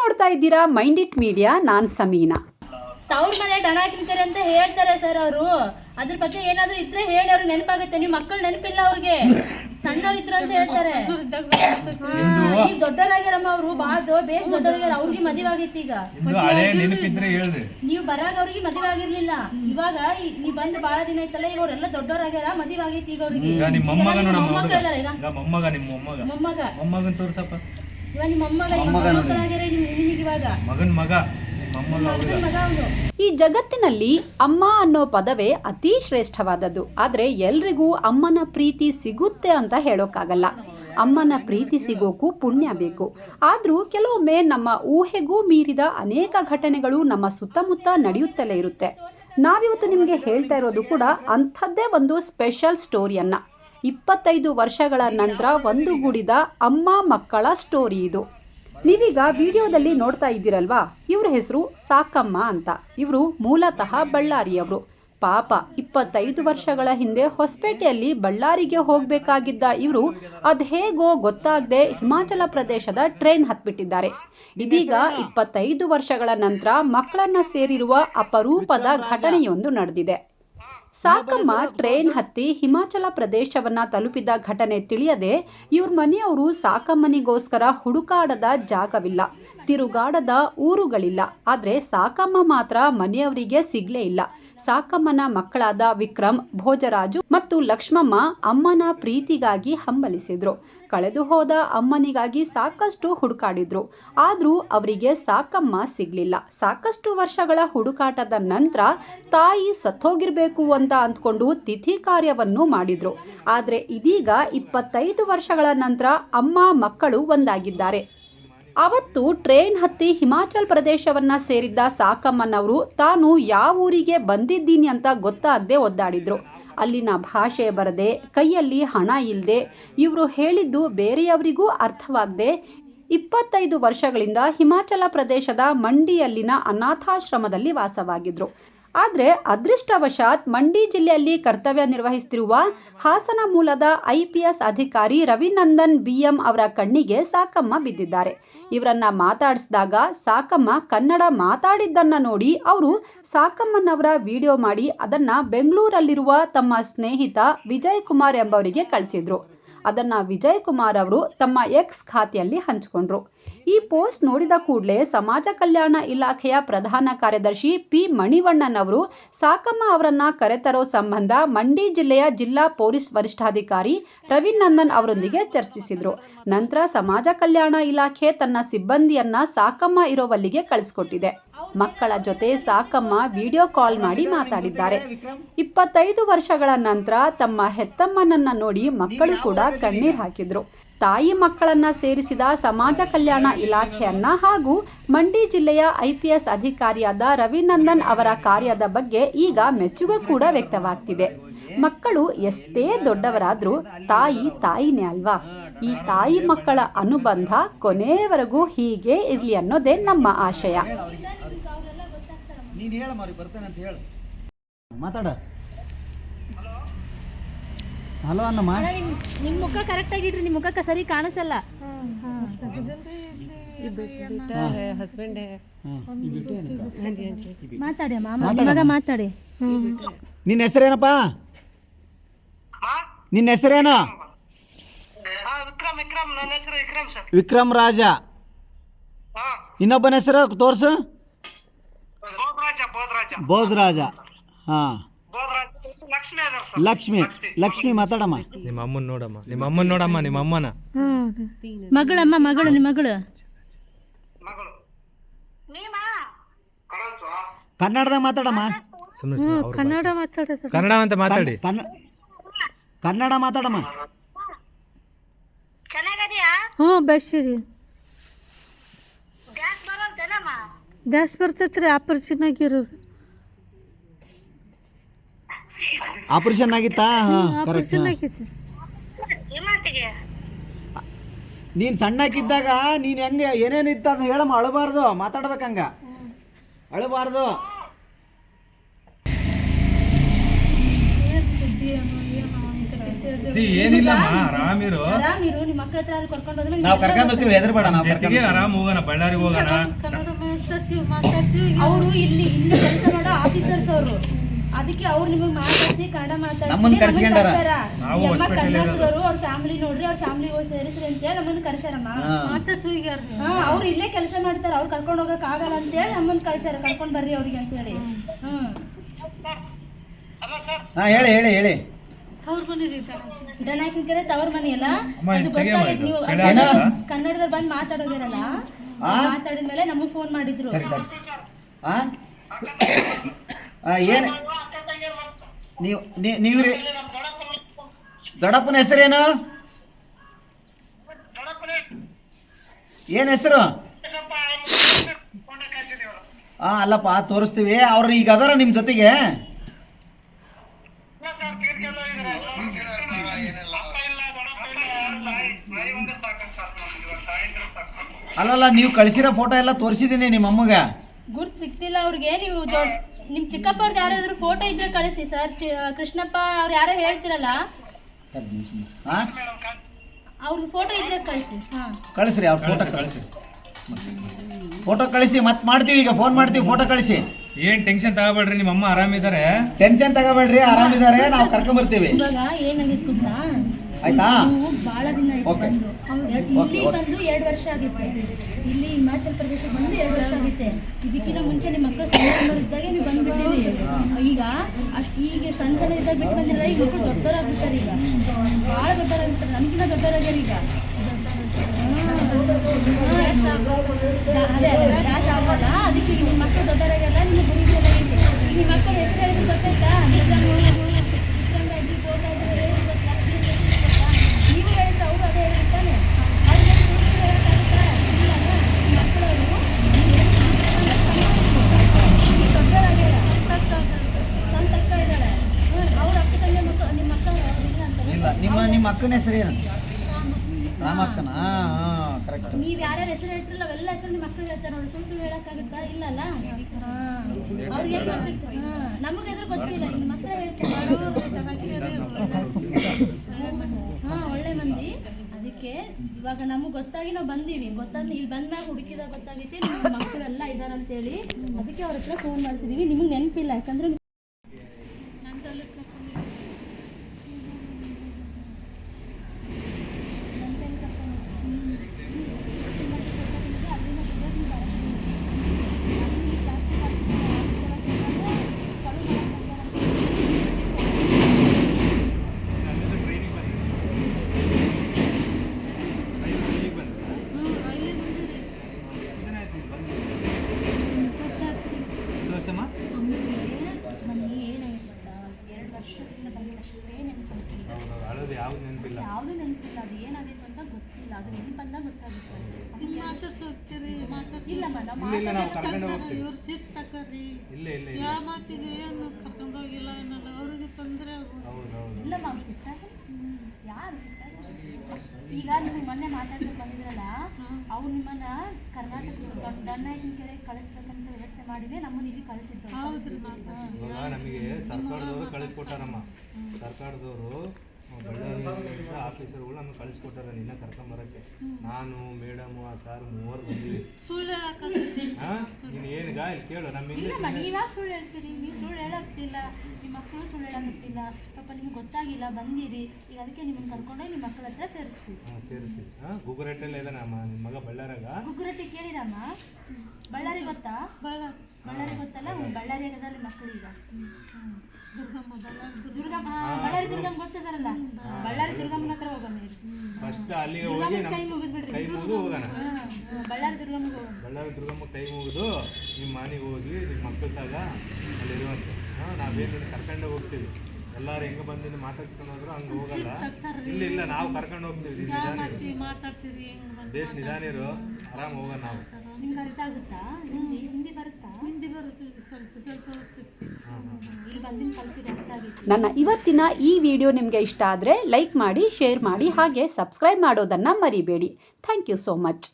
ನೋಡ್ತಾ ಇದ್ದೀರಾ mind it media ನಾನ್ ಸಮೀನಾ. ತವ್ರ ಮನೆ ಡಣ ಹಾಕಿರ್ತಾರೆ ಅಂತ ಹೇಳ್ತಾರೆ ಸರ್ ಅವರು. ಅದ್ರ ಬಗ್ಗೆ ಏನಾದ್ರು ಇದ್ರೆ ಹೇಳಿ ಅವ್ರಿಗೆ ನೆನಪಾಗುತ್ತೆ. ನಿಮ್ ಮಕ್ಕಳು ನೆನಪಿಲ್ಲ ಅವ್ರಿಗೆ. ಸಣ್ಣವ್ರು ಇದ್ರು ಅಂತ ಹೇಳ್ತಾರೆ. ಹಾ, ಈಗ ದೊಡ್ಡವರಾಗ್ಯಾರಮ್ಮ ಅವರು. ಬಾದು ಬೇಸ್ ದೊಡ್ಡವ್ರಿಗೆ ಅವ್ರಿಗೆ ಮದುವೆ ಆಗೈತಿ ಈಗ ಇದು ಹಳೆ ನೆನಪಿದ್ರೆ ಹೇಳ್ರಿ. ನೀವು ಬರಾಗ ಅವ್ರಿಗೆ ಮದುವೆ ಆಗಿರ್ಲಿಲ್ಲ. ಇವಾಗ ಈ- ನೀವ್ ಬಂದು ಬಾಳ ದಿನ ಐತಲ್ಲ ಈಗ ಅವ್ರೆಲ್ಲ ದೊಡ್ಡವರಾಗ್ಯಾರ ಮದುವೆ ಆಗೈತಿ ಈಗ ಅವ್ರಿಗೆ ಈಗ ನಿಮ್ಮ ಮೊಮ್ಮಗ ಈಗ ನೋಡಮ್ಮ ಹುಡುಗ ಇದಾರೆ ಈಗ. ಈಗ ಮೊಮ್ಮಗ ನಿಮ್ಮ ಮೊಮ್ಮಗ. ಮೊಮ್ಮಗ. ಮೊಮ್ಮಗನ್ ತೋರ್ಸಪ್ಪ. ಇವಾಗ ನಿಮ್ಮ ಮೊಮ್ಮಗ ಇವಾಗ? ಮಗನ್ ಮಗ ಈ ಜಗತ್ತಿನಲ್ಲಿ ಅಮ್ಮ ಅನ್ನೋ ಪದವೇ ಅತಿ ಶ್ರೇಷ್ಠವಾದದ್ದು. ಆದರೆ ಎಲ್ರಿಗೂ ಅಮ್ಮನ ಪ್ರೀತಿ ಸಿಗುತ್ತೆ ಅಂತ ಹೇಳೋಕ್ಕಾಗಲ್ಲ. ಅಮ್ಮನ ಪ್ರೀತಿ ಸಿಗೋಕ್ಕೂ ಪುಣ್ಯ ಬೇಕು. ಆದರೂ ಕೆಲವೊಮ್ಮೆ ನಮ್ಮ ಊಹೆಗೂ ಮೀರಿದ ಅನೇಕ ಘಟನೆಗಳು ನಮ್ಮ ಸುತ್ತಮುತ್ತ ನಡೆಯುತ್ತಲೇ ಇರುತ್ತೆ. ನಾವಿವತ್ತು ನಿಮಗೆ ಹೇಳ್ತಾ ಇರೋದು ಕೂಡ ಅಂಥದ್ದೇ ಒಂದು ಸ್ಪೆಷಲ್ ಸ್ಟೋರಿಯನ್ನ. ಇಪ್ಪತ್ತೈದು ವರ್ಷಗಳ ನಂತರ ಒಂದುಗೂಡಿದ ಅಮ್ಮ ಮಕ್ಕಳ ಸ್ಟೋರಿ ಇದು. ನೀವೀಗ ವಿಡಿಯೋದಲ್ಲಿ ನೋಡ್ತಾ ಇದ್ದೀರಲ್ವಾ? ಇವ್ರ ಹೆಸರು ಸಾಕಮ್ಮ ಅಂತ. ಇವರು ಮೂಲತಃ ಬಳ್ಳಾರಿಯವರು. ಪಾಪ, ಇಪ್ಪತ್ತೈದು ವರ್ಷಗಳ ಹಿಂದೆ ಹೊಸಪೇಟೆಯಲ್ಲಿ ಬಳ್ಳಾರಿಗೆ ಹೋಗಬೇಕಾಗಿದ್ದ ಇವರು ಅದು ಹೇಗೋ ಗೊತ್ತಾಗದೆ ಹಿಮಾಚಲ ಪ್ರದೇಶದ ಟ್ರೈನ್ ಹತ್ಬಿಟ್ಟಿದ್ದಾರೆ. ಇದೀಗ ಇಪ್ಪತ್ತೈದು ವರ್ಷಗಳ ನಂತರ ಮಕ್ಕಳನ್ನ ಸೇರಿರುವ ಅಪರೂಪದ ಘಟನೆಯೊಂದು ನಡೆದಿದೆ. ಸಾಕಮ್ಮ ಟ್ರೈನ್ ಹತ್ತಿ ಹಿಮಾಚಲ ಪ್ರದೇಶವನ್ನ ತಲುಪಿದ ಘಟನೆ ತಿಳಿಯದೆ ಇವ್ರ ಮನೆಯವರು ಸಾಕಮ್ಮನಿಗೋಸ್ಕರ ಹುಡುಕಾಡದ ಜಾಗವಿಲ್ಲ ತಿರುಗಾಡದ ಊರುಗಳಿಲ್ಲ. ಆದ್ರೆ ಸಾಕಮ್ಮ ಮಾತ್ರ ಮನೆಯವರಿಗೆ ಸಿಗ್ಲೇ ಇಲ್ಲ. ಸಾಕಮ್ಮನ ಮಕ್ಕಳಾದ ವಿಕ್ರಮ್, ಭೋಜರಾಜು ಮತ್ತು ಲಕ್ಷ್ಮಮ್ಮ ಅಮ್ಮನ ಪ್ರೀತಿಗಾಗಿ ಹಂಬಲಿಸಿದ್ರು. ಕಳೆದು ಹೋದ ಅಮ್ಮನಿಗಾಗಿ ಸಾಕಷ್ಟು ಹುಡುಕಾಡಿದ್ರು. ಆದರೂ ಅವರಿಗೆ ಸಾಕಮ್ಮ ಸಿಗಲಿಲ್ಲ. ಸಾಕಷ್ಟು ವರ್ಷಗಳ ಹುಡುಕಾಟದ ನಂತರ ತಾಯಿ ಸತ್ತೋಗಿರ್ಬೇಕು ಅಂತ ಅಂದ್ಕೊಂಡು ತಿಥಿ ಕಾರ್ಯವನ್ನು ಮಾಡಿದ್ರು. ಆದರೆ ಇದೀಗ ಇಪ್ಪತ್ತೈದು ವರ್ಷಗಳ ನಂತರ ಅಮ್ಮ ಮಕ್ಕಳು ಒಂದಾಗಿದ್ದಾರೆ. ಅವತ್ತು ಟ್ರೈನ್ ಹತ್ತಿ ಹಿಮಾಚಲ್ ಪ್ರದೇಶವನ್ನ ಸೇರಿದ್ದ ಸಾಕಮ್ಮನವರು, ತಾನು ಯಾವ ಊರಿಗೆ ಬಂದಿದ್ದೀನಿ ಅಂತ ಗೊತ್ತಾಗದೆ ಒದ್ದಾಡಿದ್ರು. ಅಲ್ಲಿನ ಭಾಷೆ ಬರದೆ, ಕೈಯಲ್ಲಿ ಹಣ ಇಲ್ಲದೆ ಇವರು ಹೇಳಿದ್ದು ಬೇರೆಯವರಿಗೂ ಅರ್ಥವಾಗದೆ, ಇಪ್ಪತ್ತೈದು ವರ್ಷಗಳಿಂದ ಹಿಮಾಚಲ ಪ್ರದೇಶದ ಮಂಡಿಯಲ್ಲಿನ ಅನಾಥಾಶ್ರಮದಲ್ಲಿ ವಾಸವಾಗಿದ್ರು. ಆದರೆ ಅದೃಷ್ಟವಶಾತ್ ಮಂಡಿ ಜಿಲ್ಲೆಯಲ್ಲಿ ಕರ್ತವ್ಯ ನಿರ್ವಹಿಸುತ್ತಿರುವ ಹಾಸನ ಮೂಲದ ಐ ಪಿ ಎಸ್ ಅಧಿಕಾರಿ ರವಿನಂದನ್ ಬಿ ಎಂ ಅವರ ಕಣ್ಣಿಗೆ ಸಾಕಮ್ಮ ಬಿದ್ದಿದ್ದಾರೆ. ಇವರನ್ನ ಮಾತಾಡಿಸಿದಾಗ ಸಾಕಮ್ಮ ಕನ್ನಡ ಮಾತಾಡಿದ್ದನ್ನ ನೋಡಿ ಅವರು ಸಾಕಮ್ಮನವರ ವಿಡಿಯೋ ಮಾಡಿ ಅದನ್ನ ಬೆಂಗಳೂರಲ್ಲಿರುವ ತಮ್ಮ ಸ್ನೇಹಿತ ವಿಜಯ್ ಕುಮಾರ್ ಎಂಬವರಿಗೆ ಕಳಿಸಿದ್ರು. ಅದನ್ನ ವಿಜಯ್ ಕುಮಾರ್ ಅವರು ತಮ್ಮ ಎಕ್ಸ್ ಖಾತೆಯಲ್ಲಿ ಹಂಚಿಕೊಂಡ್ರು. ಈ ಪೋಸ್ಟ್ ನೋಡಿದ ಕೂಡಲೇ ಸಮಾಜ ಕಲ್ಯಾಣ ಇಲಾಖೆಯ ಪ್ರಧಾನ ಕಾರ್ಯದರ್ಶಿ ಪಿ ಮಣಿವಣ್ಣನ್ ಅವರು ಸಾಕಮ್ಮ ಅವರನ್ನ ಕರೆತರೋ ಸಂಬಂಧ ಮಂಡಿ ಜಿಲ್ಲೆಯ ಜಿಲ್ಲಾ ಪೊಲೀಸ್ ವರಿಷ್ಠಾಧಿಕಾರಿ ರವಿನಂದನ್ ಅವರೊಂದಿಗೆ ಚರ್ಚಿಸಿದ್ರು. ನಂತರ ಸಮಾಜ ಕಲ್ಯಾಣ ಇಲಾಖೆ ತನ್ನ ಸಿಬ್ಬಂದಿಯನ್ನ ಸಾಕಮ್ಮ ಇರೋವಲ್ಲಿಗೆ ಕಳಿಸ್ಕೊಟ್ಟಿದೆ. ಮಕ್ಕಳ ಜೊತೆ ಸಾಕಮ್ಮ ವಿಡಿಯೋ ಕಾಲ್ ಮಾಡಿ ಮಾತಾಡಿದ್ದಾರೆ. ಇಪ್ಪತ್ತೈದು ವರ್ಷಗಳ ನಂತರ ತಮ್ಮ ಹೆತ್ತಮ್ಮನನ್ನ ನೋಡಿ ಮಕ್ಕಳು ಕೂಡ ಕಣ್ಣೀರ್ ಹಾಕಿದ್ರು. ತಾಯಿ ಮಕ್ಕಳನ್ನ ಸೇರಿಸಿದ ಸಮಾಜ ಕಲ್ಯಾಣ ಇಲಾಖೆಯನ್ನ ಹಾಗೂ ಮಂಡಿ ಜಿಲ್ಲೆಯ ಐಪಿಎಸ್ ಅಧಿಕಾರಿಯಾದ ರವಿನಂದನ್ ಅವರ ಕಾರ್ಯದ ಬಗ್ಗೆ ಈಗ ಮೆಚ್ಚುಗೆ ಕೂಡ ವ್ಯಕ್ತವಾಗ್ತಿದೆ. ಮಕ್ಕಳು ಎಷ್ಟೇ ದೊಡ್ಡವರಾದರೂ ತಾಯಿ ತಾಯಿನೇ ಅಲ್ವಾ? ಈ ತಾಯಿ ಮಕ್ಕಳ ಅನುಬಂಧ ಕೊನೆಯವರೆಗೂ ಹೀಗೆ ಇರಲಿ ಅನ್ನೋದೇ ನಮ್ಮ ಆಶಯ ನೀನು ಹೇಳ ಮಾರಿ ಬರ್ತೇನೆ ಅಂತ ಹೇಳು ಮಾತಾಡ ಹಲೋ ಅನ್ನಮ್ಮ ನಿಮ್ಮ ನಿಮ್ ನಿಮ್ ಮುಖ ಕರೆಕ್ಟ್ ಆಗಿಡ್ರಿ ನಿಮ್ಮ ಮುಖಕ್ಕೆ ಸರಿ ಕಾಣಿಸಲ್ಲ. ಮಾತಾಡಿ ಮಗ ಮಾತಾಡಿ ನಿನ್ನ ಹೆಸರೇನಪ್ಪ? ನಿನ್ನ ಹೆಸರೇನು? ಹಾ ವಿಕ್ರಮ್ ವಿಕ್ರಮ್. ನನ್ನ ಹೆಸರು ವಿಕ್ರಮ್ ಸರ್. ವಿಕ್ರಮ್ ರಾಜ. ಹಾ. ಇನ್ನೊಬ್ಬನ ಹೆಸರು ತೋರ್ಸು? ಬೋಧರಾಜ ಹಾ. ಲಕ್ಷ್ಮಿ ಸರ್ ಲಕ್ಷ್ಮಿ ಲಕ್ಷ್ಮಿ. ಮಾತಾಡಮ್ಮ. ನಿಮ್ಮ ಅಮ್ಮನ್ ನೋಡಮ್ಮ ನಿಮ್ಮ ಅಮ್ಮನ್ ನೋಡಮ್ಮ ನಿಮ್ಮ ಅಮ್ಮನ ಮಗಳಮ್ಮ ಮಗಳು ನಿಮ್ಮ ಮಗಳು. ಮಗಳು. ಕನ್ನಡದಾಗ ಮಾತಾಡಮ್ಮ. ಸುಮ್ಮನೆ ಕನ್ನಡ ಕನ್ನಡ ಅಂತ ಮಾತಾಡಿ. ಕನ್ನ ಕನ್ನಡ ಮಾತಾಡಮ್ಮ. ಹ್ಞೂ ಬಸ್ಸಿರಿ ಗ್ಯಾಸ್ ಬರ್ತೈತ್ರಿ ಆಪರೇಷನ್ ಆಗಿರೋದು ಆಪರೇಷನ್ ಆಗಿತ್ತಾ? ನೀನ್ ಕರೆಕ್ಟ್ ನೀನು ಸಣ್ಣಕ್ಕಿದ್ದಾಗ ನೀನು ಹೆಂಗೆ ಏನೇನು ಇತ್ತು ಅದನ್ನ ಹೇಳಮ್ಮ ಅಳಬಾರ್ದು ಮಾತಾಡ್ಬೇಕಂಗ ಅಳಬಾರ್ದು. ಅತ್ತಿ ಏನಿಲ್ಲಮ್ಮ ಆರಾಮಿರು. ಆರಾಮಿರು ನಿಮ್ಮ ಮಕ್ಕಳ ಹತ್ರ ಕರ್ಕೊಂಡು ಹೋದ್ರೆ ನಾವು ಕರ್ಕೊಂಡು ಹೋಗ್ತೀವಿ ಹೆದರ್ಬೇಡ ನಾವು ಜೊತೆಗೆ ಆರಾಮ್ ಹೋಗೋಣ ಬಳ್ಳಾರಿಗೆ ಹೋಗೋಣ. ಕನ್ನಡ ಮಾತಾಡ್ಸಿ ಮಾತಾಡ್ಸಿ ಅವರು ಇಲ್ಲಿ ಇಲ್ಲಿ ಕೆಲಸ ಮಾಡೋ ಆಫೀಸರ್ಸ್ ಅವರು. ಅದಕ್ಕೆ ಅವ್ರು ನಿಮಗೆ ಮಾತಾಡಿಸಿ ಕನ್ನಡ ಮಾತಾಡ್ತಾರೆ ನಮ್ಮನ್ನ ಕರ್ಸ್ಕೊಂಡಾರ. ನಾವು. ಕರ್ನಾಟಕದವರು ಅವ್ರ ಫ್ಯಾಮಿಲಿ ನೋಡ್ರಿ ಅವ್ರ ಫ್ಯಾಮಿಲಿ ಸೇರಿಸ್ರಿ ಅಂತ ಹೇಳಿ ನಮ್ಮನ್ನ ಕರ್ಸ್ಯಾರಮ್ಮ. ಮಾತಾಡ್ಸಿ ಹಾ ಅವ್ರು ಇಲ್ಲೇ ಕೆಲಸ ಮಾಡ್ತಾರೆ ಅವ್ರು ಕರ್ಕೊಂಡು ಹೋಗಕ್ ಆಗಲ್ಲ ಅಂತ ಹೇಳಿ ನಮ್ಮನ್ನ ಕಳ್ಸ್ಯಾರ ಕರ್ಕೊಂಡ್ ಬರ್ರಿ ಅವ್ರಿಗೆ ಅಂತ ಹೇಳಿ. ಹ್ಮ್. ಹಾ ಹೇಳಿ ಹೇಳಿ ಹೇಳಿ. ದನಾಕಿನ ಕಡೆ. ತವ್ರ ಮನೆ ಅಲ್ಲ? ಅದು ಗೊತ್ತಾಗೈತೆ ನೀವು ಕನ್ನಡದಲ್ಲಿ ಬಂದು ಮಾತಾಡೋದಿರಲ್ಲ? ಮಾತಾಡಿದ್ಮೇಲೆ ನಮಗ್ ಫೋನ್ ಮಾಡಿದ್ರು. ಹಾ ಏನು? ನೀವು ನೀವು ರೀ ದೊಡ್ಡಪ್ಪನ ಹೆಸರೇನು? ಏನು ಹೆಸರು? ಹಾ ಅಲ್ಲಪ್ಪ, ತೋರಿಸ್ತೀವಿ. ಅವ್ರು ಈಗ ಅದಾರ ನಿಮ್ಮ ಜೊತೆಗೆ? ಅಲ್ಲಲ್ಲ, ನೀವು ಕಳಿಸಿರೋ ಫೋಟೋ ಎಲ್ಲ ತೋರಿಸಿದ್ದೀನಿ ನಿಮ್ಮ ಅಮ್ಮಗ ಗುರ್ತು ಸಿಕ್ತಿಲ್ಲ ಅವ್ರಿಗೆ. ನೀವು ದೊಡ್ಡ ನಿಮ್ ಚಿಕ್ಕಪ್ಪ ಅವ್ರದ್ದು ಯಾರಾದ್ರೂ ಫೋಟೋ ಇದ್ರೆ ಕಳಿಸಿ ಸರ್ ಕೃಷ್ಣಪ್ಪ ಅವ್ರು ಯಾರೋ ಹೇಳ್ತಿರಲ್ಲ? ಹಾ ಅವ್ರದ್ದು ಫೋಟೋ ಇದ್ರೆ ಕಳಿಸಿ ಹಾ. ಕಳಿಸ್ರಿ ಅವ್ರ ಫೋಟೋ ಕಳಿಸಿ ಫೋಟೋ ಕಳಿಸಿ ಮತ್ತೆ ಮಾಡ್ತೀವಿ ಈಗ ಫೋನ್ ಮಾಡ್ತೀವಿ ಫೋಟೋ ಕಳಿಸಿ. ಏನ್ ಟೆನ್ಷನ್ ತಗೋಬೇಡ್ರಿ ನಿಮ್ಮ ಅಮ್ಮ ಆರಾಮಿದ್ದಾರೆ ಟೆನ್ಷನ್ ತಗೋಬೇಡ್ರಿ ಆರಾಮಿದ್ದಾರೆ ನಾವು ಕರ್ಕೊಂಬರ್ತೀವಿ. ಇವಾಗ ಏನಾಗಿತ್ತು ಗೊತ್ತಾ? ಆಯ್ತಾ? ಬಹಳ ದಿನ ಆಯ್ತು Okay. ಬಂದು. Okay, ಇಲ್ಲಿ okay. ಬಂದು ಎರಡು ವರ್ಷ ಆಗಿತ್ತು. ಇಲ್ಲಿ ಹಿಮಾಚಲ್ ಪ್ರದೇಶಕ್ಕೆ ಬಂದು ಎರಡು ವರ್ಷ ಆಗಿತ್ತೆ. ಇದಕ್ಕಿಂತ ಮುಂಚೆ ನಿಮ್ಮ ಮಕ್ಕಳು ಸಣ್ಣ ಸಣ್ಣವ್ರು ಇದ್ದಾಗೆ ನೀವು ಬಂದ್ಬಿಟ್ಟಿದ್ದೀವಿ ಈಗ ಅಷ್ಟು ಈಗ ಸಣ್ಣ ಸಣ್ಣ ಇದ್ದಾಗ ಬಿಟ್ಟು ಬಂದಿರಲ್ಲ ಈಗ ಮಕ್ಕಳು ದೊಡ್ಡವರಾಗ್ಬಿಟ್ಟಾರೆ ಈಗ. ಭಾಳ ದೊಡ್ಡವರಾಗ್ಬಿಟ್ಟಾರೆ. ನಮ್ಗಿಂತ ದೊಡ್ಡವರಾಗ್ಯಾರ ಈಗ. ಹಾ, ಅದೇ ಅದೇ ಆಗೋಲ್ಲ. ಅದಕ್ಕೆ ನಿಮ್ಮ ಮಕ್ಕಳು ದೊಡ್ಡವರಾಗ್ಯಾರ. ನಿಮ್ಮ ಗುರಿ ನಿಮ್ಮ ಮಕ್ಕಳು ಹೆಸರು ಹೇಳಿದ್ರು ಗೊತ್ತಾಯ್ತಾ ವಿಕ್ರಮ್ ವಿಕ್ರಮ್ ರಾಜಿ ಗೋಪಾಲ್ ಹೇಳಿದ್ರು ಗೊತ್ತಾ? ನೀವು ಹೇಳಿದ್ರೆ ಅವರು ಅದೇ ಹೇಳ್ತಾನೆ ಅವ್ರಿಗೆ ಸುಳ್ಳು ಹೇಳಕ್ಕಾಗುತ್ತಾ? ಇಲ್ಲ ಅಲ್ಲ? ನಿಮ್ಮ ಮಕ್ಕಳವರು ಈಗ ದೊಡ್ಡವರಾಗ್ಯಾರ ಸ್ವಂತ ಅಕ್ಕ ಇದ್ದಾಳೆ ಅವ್ರ ಅಕ್ಕ ತಂಗಿ ಮಕ್ಕಳು ನಿಮ್ಮ ನಿಮ್ಮ ನಿಮ್ಮ ಅಕ್ಕನ ಹೆಸರೇನು ರಾಮಕ್ಕನ? ಹಾಂ ಹಾಂ ಕರೆಕ್ಟ್ ನೀವ್ ಯಾರ್ಯಾರ ಹೆಸರು ಹೇಳ್ತಿರಲ್ಲ ಅವೆಲ್ಲ ಹೆಸರು ನಿಮ್ಮ ಮಕ್ಕಳು ಹೇಳ್ತಾರೆ ನೋಡಿ. ಸುಳ್ಳು ಸುಳ್ಳು ಹೇಳಕ್ಕಾಗುತ್ತಾ? ಇಲ್ಲಲ್ಲ ಅವ್ರಿಗೆ ಏನ್ ಗೊತ್ತಿಲ್ಲ ನಮಗೆ ಹೆಸರು ಗೊತ್ತಿಲ್ಲ. ನಿಮ್ಮ ಮಕ್ಕಳು ಹೇಳ್ತಾರೆ. ಹಾ ಒಳ್ಳೆ ಮಂದಿ. ಅದಕ್ಕೆ ಇವಾಗ ನಮಗೆ ಗೊತ್ತಾಗಿ ನಾವು ಬಂದೀವಿ. ಗೊತ್ತಾದ ಇಲ್ಲಿ ಬಂದ್ಮ್ಯಾಗ ಹುಡುಕಿದಾಗ ಗೊತ್ತಾಗೈತಿ. ನಿಮ್ಮ ಮಕ್ಕಳೆಲ್ಲ ಇದಾರಂತೇಳಿ. ಅದಕ್ಕೆ ಅವ್ರ ಹತ್ರ ಫೋನ್ ಮಾಡ್ತಿದೀವಿ ನಿಮಗೆ ನೆನಪಿಲ್ಲ. ಯಾಕಂದ್ರೆ ಟ್ರೈನಿಗೆ ಬಂದೆ ಟ್ರೈನಿಗೆ ಬಂದೆ ಎಷ್ಟು ದಿನ ಆಯ್ತು ನೀನು ಬಂದು ಎಷ್ಟು ವರ್ಷಮ್ಮ ಮನೆ ಏನಾಗಿದೆ ಗೊತ್ತಾ ಎರಡು ವರ್ಷದಿಂದ ಬಂದಿದ್ದಷ್ಟೇ ನೆನಪು ಹೌದು ಅಳೋದು ಯಾವ್ದು ನೆನಪಿಲ್ಲ ಯಾವುದು ನೆನಪಿಲ್ಲ ಅದು ಏನಾಗಿತ್ತು ಅಂತ ಗೊತ್ತಿಲ್ಲ ಅದು ನೆನಪು ಬಂದಾಗ ಗೊತ್ತಾಗುತ್ತೆ ಹಿಂಗ್ ಮಾತಾಡ್ಸಿ ಹೋಗ್ತೀರಿ ಮಾತಾಡ್ಸಿ ಇಲ್ಲಮ್ಮ ಇವ್ರು ಸಿಟ್ ತಕರಿ. ಇಲ್ಲ ಇಲ್ಲ ಇಲ್ಲ. ಯಾವ ಮಾತಿಗೆ ಏನು ಕರ್ಕೊಂಡು ಹೋಗಿಲ್ಲ ಏನಲ್ಲ ಅವ್ರಿಗೆ ತೊಂದರೆ ಆಗೋದು ಹೌದು ಹೌದು ಇಲ್ಲ ಮಾವು ಸಿಕ್ತಾಗ ಯಾರು ಸಿಕ್ತಾಗ ಈಗ ನೀವು ಮೊನ್ನೆ ಮಾತಾಡ್ಸಕ್ ಬಂದಿದ್ರಲ್ಲ ಅವ್ರು ನಿಮ್ಮನ್ನ ಕರ್ನಾಟಕ ದನ್ನಾಯಕನ ಕೆರೆಗೆ ಕಳಿಸ್ಬೇಕಂತ ವ್ಯವಸ್ಥೆ ಮಾಡಿದೆ ನಮ್ಮನ್ನ ಇಲ್ಲಿ ಮಾತಾಡ್ಸಿ. ನಮಗೆ ಸರ್ಕಾರದವರು ಕಳಿಸ್ಕೊಟ್ಟಾರಮ್ಮ. ಸರ್ಕಾರದವರು ಬಳ್ಳಾರಿಯಿಂದ ಆಫೀಸರ್ಗಳನ್ನ ಕಳಿಸ್ಕೊಟ್ಟಾರೆ ಕಳಿಸ್ಕೊಟ್ಟಾರ ನಿನ್ನ ಕರ್ಕೊಂಬರಕ್ಕೆ. ನಾನು ಮೇಡಮ್ ಆ ಸಾರು ಮೂವರು ಬಂದಿವಿ. ಹಾ ನೀನು ಏನು ಇಲ್ಲಿ ಕೇಳು ನಮ್ಮ ಇಂಗ್ಲೀಷ್ ಇಲ್ಲಮ್ಮ ನೀವ್ಯಾಗ ಸುಳ್ಳು ಹೇಳ್ತೀರಿ? ನೀವು ಸುಳ್ಳು ಹೇಳಕ್ತಿಲ್ಲ. ನಿಮ್ಮ ಮಕ್ಕಳು ಸುಳ್ಳು ಹೇಳಕ್ತಿಲ್ಲ ಪಾಪ ನಿಮ್ಗೆ ಗೊತ್ತಾಗಿಲ್ಲ ಬಂದಿರಿ. ಈಗ ಅದಕ್ಕೆ ನಿಮ್ಮನ್ನ ಕರ್ಕೊಂಡು ನಿಮ್ಮ ಮಕ್ಕಳ ಹತ್ರ ಸೇರಿಸ್ತೀವಿ. ಹಾಂ ಸೇರಿಸಿ. ಹಾಂ ಗುಗುರೆಟ್ಟೆಲ್ಲ ಇದೆ ನಮ್ಮ ನಿಮ್ಮ ಮಗ ಬಳ್ಳಾರಾಗ? ಗುಗ್ಗುರಟ್ಟಿ ಕೇಳಿರಮ್ಮ ಬಳ್ಳಾರಿ ಗೊತ್ತಾ? ಬಳ್ಳಾರಿ ಗೊತ್ತಲ್ಲ? ಬಳ್ಳಾರಿ. ಮಕ್ಕಳು ಈಗ. ದುರ್ಗಮ್ಮ ಬಳ್ಳಾರಿ ದುರ್ಗಮ್ಮ ಬಳ್ಳಾರಿ ದುರ್ಗಮ್ಮ ಗೊತ್ತಿದಾರಲ್ಲ ಬಳ್ಳಾರಿ ದುರ್ಗಮ್ಮನ ಹತ್ರ ಹೋಗಮ್ಮ ಫಸ್ಟ್ ಅಲ್ಲಿಗೆ ಹೋಗಿ ನಮ್ಮ ಕೈ ಮುಗಿದ್ಬಿಡ್ರಿ. ಕೈ ಮುಗಿದು ಹೋಗೋಣ. ಬಳ್ಳಾರಿ ದುರ್ಗಮ್ಮಗೆ ಬಳ್ಳಾರಿ ದುರ್ಗಮ್ಮ ಕೈ ಮುಗಿದು ನಿಮ್ಮ ಮನೆಗೆ ಹೋಗಿ ನಿಮ್ಮ ಮಕ್ಕಳ ತಾಗ ಅಲ್ಲಿರುವಂತೆ. ಹಾಂ ನಾವೇನು ಕರ್ಕೊಂಡು ಹೋಗ್ತೀವಿ. ಎಲ್ಲರೂ ಹೆಂಗ ಬಂದು ಮಾತಾಡ್ಸ್ಕೊಂಡು ಹೋದ್ರು ಹಂಗೆ ಹೋಗಲ್ಲ. ಇಲ್ಲ ಇಲ್ಲ ನಾವು ಕರ್ಕೊಂಡು ಹೋಗ್ತೀವಿ ದೇಶ ನಿಧಾನಿರು ಆರಾಮ್ ಹೋಗೋಣ ನಾವು. ನಿಮ್ಗೆ ಅರ್ಥ ಆಗುತ್ತಾ? ಹಿಂದಿ ಬರುತ್ತಾ? ಹಿಂದಿ ಬರುತ್ತೆ ಸ್ವಲ್ಪ ಸ್ವಲ್ಪ ಇಲ್ಲಿ ಬಂದಿನ ಕಲ್ತಿರಿ ಅರ್ಥ ಆಗಿತ್ತು. ನನ್ನ ಇವತ್ತಿನ ಈ ವಿಡಿಯೋ ನಿಮಗೆ ಇಷ್ಟ ಆದರೆ ಲೈಕ್ ಮಾಡಿ ಶೇರ್ ಮಾಡಿ ಹಾಗೆ ಸಬ್ಸ್ಕ್ರೈಬ್ ಮಾಡೋದನ್ನು ಮರಿಬೇಡಿ. Thank you so much.